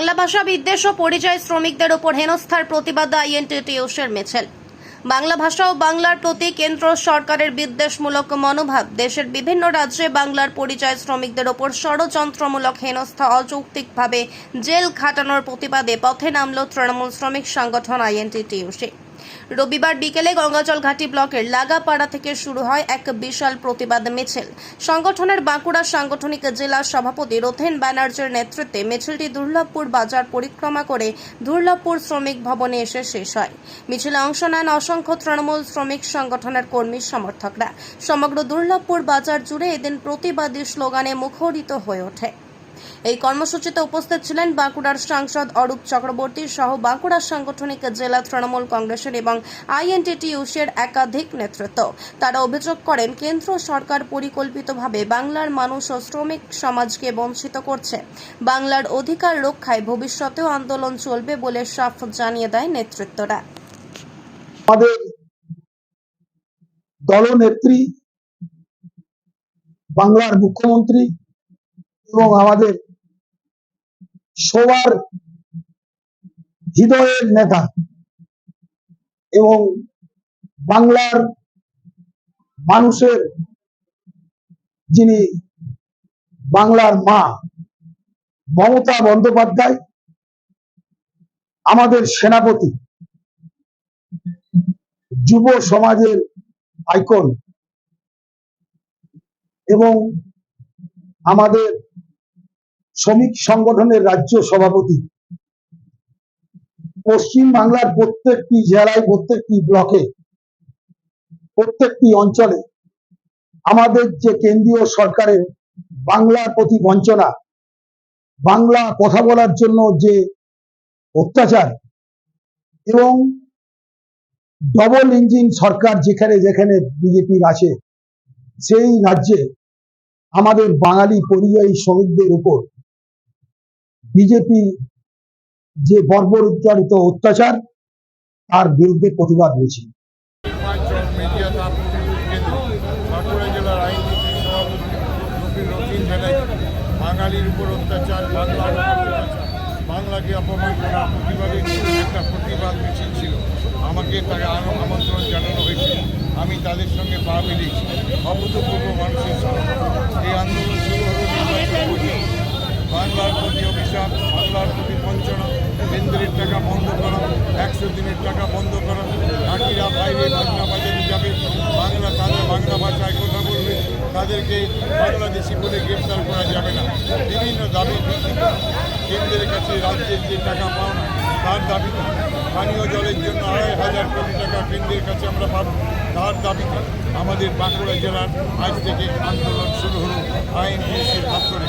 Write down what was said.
বাংলা ভাষা বিদ্বেষ ও পরিযায়ী শ্রমিকদের উপর হেনস্থার প্রতিবাদ আইএনটিটিউসের মিছিল। বাংলা ভাষা ও বাংলার প্রতি কেন্দ্র সরকারের বিদ্বেষমূলক মনোভাব, দেশের বিভিন্ন রাজ্যে বাংলার পরিচয় শ্রমিকদের ওপর ষড়যন্ত্রমূলক হেনস্থা অযৌক্তিকভাবে জেল খাটানোর প্রতিবাদে পথে নামল তৃণমূল শ্রমিক সংগঠন আইএনটিটিউসি। রবিবার বিকেলে গঙ্গাজল ঘাটি ব্লকের লাগাপাড়া থেকে শুরু হয় এক বিশাল প্রতিবাদ মিছিল। সংগঠনের বাঁকুড়া সাংগঠনিক জেলা সভাপতি রথেন ব্যানার্জির নেতৃত্বে মিছিলটি দুর্লভপুর বাজার পরিক্রমা করে দুর্লভপুর শ্রমিক ভবনে এসে শেষ হয়। মিছিলে অংশ নেন অসংখ্য তৃণমূল শ্রমিক সংগঠনের কর্মী সমর্থকরা। সমগ্র দুর্লভপুর বাজার জুড়ে এদিন প্রতিবাদী স্লোগানে মুখরিত হয়ে ওঠে। এই কর্মসূচিতে উপস্থিত ছিলেন বাঁকুড়ার সাংসদ অরূপ চক্রবর্তী সহ বাঁকুড়া সাংগঠনিক জেলা তৃণমূল কংগ্রেসের এবং আইএনটিটিউসির একাধিক নেতৃত্ব। তারা অভিযোগ করেন, কেন্দ্র সরকার পরিকল্পিতভাবে বাংলার মানুষ ও শ্রমিক সমাজকে বঞ্চিত করছে। বাংলার অধিকার রক্ষায় ভবিষ্যতেও আন্দোলন চলবে বলে সাফ জানিয়ে দেয় নেতৃত্বরা। দলনেত্রী, বাংলার মুখ্যমন্ত্রী এবং আমাদের সবার হৃদয়ের নেতা এবং বাংলার মানুষের যিনি বাংলার মা মমতা বন্দ্যোপাধ্যায়, আমাদের সেনাপতি, যুব সমাজের আইকন এবং আমাদের শ্রমিক সংগঠনের রাজ্য সভাপতি। পশ্চিম বাংলার প্রত্যেকটি জেলায়, প্রত্যেকটি ব্লকে, প্রত্যেকটি অঞ্চলে আমাদের যে কেন্দ্রীয় সরকারের বাংলার প্রতি বঞ্চনা, বাংলা কথা বলার জন্য যে অত্যাচার এবং ডবল ইঞ্জিন সরকার যেখানে যেখানে বিজেপির আছে, সেই রাজ্যে আমাদের বাঙালি পরিযায়ী শ্রমিকদের উপর বিজেপি যে বর্বরোচ্চারিত অত্যাচার, তার বিরুদ্ধে প্রতিবাদ হয়েছে। বাঙালির উপর অত্যাচার, বাংলার বাংলাকে অপমান করার প্রতিবাদে একটা প্রতিবাদ মিছিল ছিল। আমাকে আরও আমন্ত্রণ জানানো হয়েছিল আমি তাদের সঙ্গে পা মিলিয়েছি। অভূতপূর্ব বাংলার প্রতি বঞ্চনা কেন্দ্রের টাকা বন্ধ করা, একশো দিনের টাকা বন্ধ করা। ঘাটিরা বাইরে বাংলা বাজারে যাবে, বাংলা তাদের বাংলা ভাষায় কথা বলবে, তাদেরকে বাংলাদেশি বলে গ্রেপ্তার করা যাবে না। বিভিন্ন দাবি কেন্দ্রের কাছে রাজ্যের যে টাকা পাওনা তার দাবিতে পানীয় জলের জন্য আড়াই হাজার কোটি টাকা কেন্দ্রের কাছে আমরা পাবো, তার দাবিতে আমাদের বাঁকুড়া জেলার আজ থেকে আন্দোলন শুরু হলো আইন করে